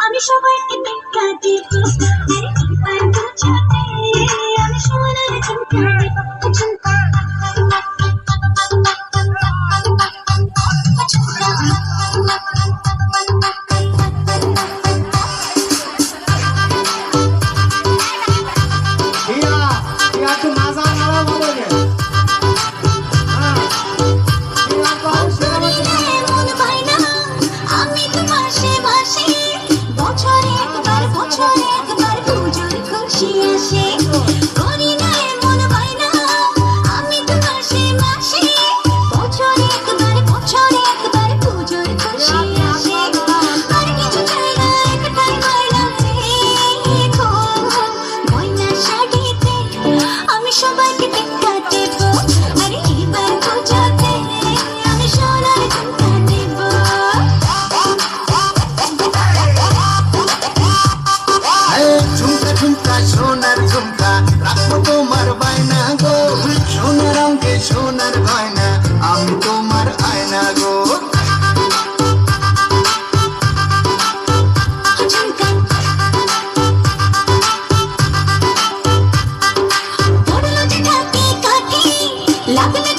I'm sure I can make a difference. একবার পুজোর খুশি আসে গলা সোনার ঝুমকা, রাখব তোমার বায়না গো। সোনার অঙ্কে সোনার গয়না, আমি তোমার আয়না গো। লাগলে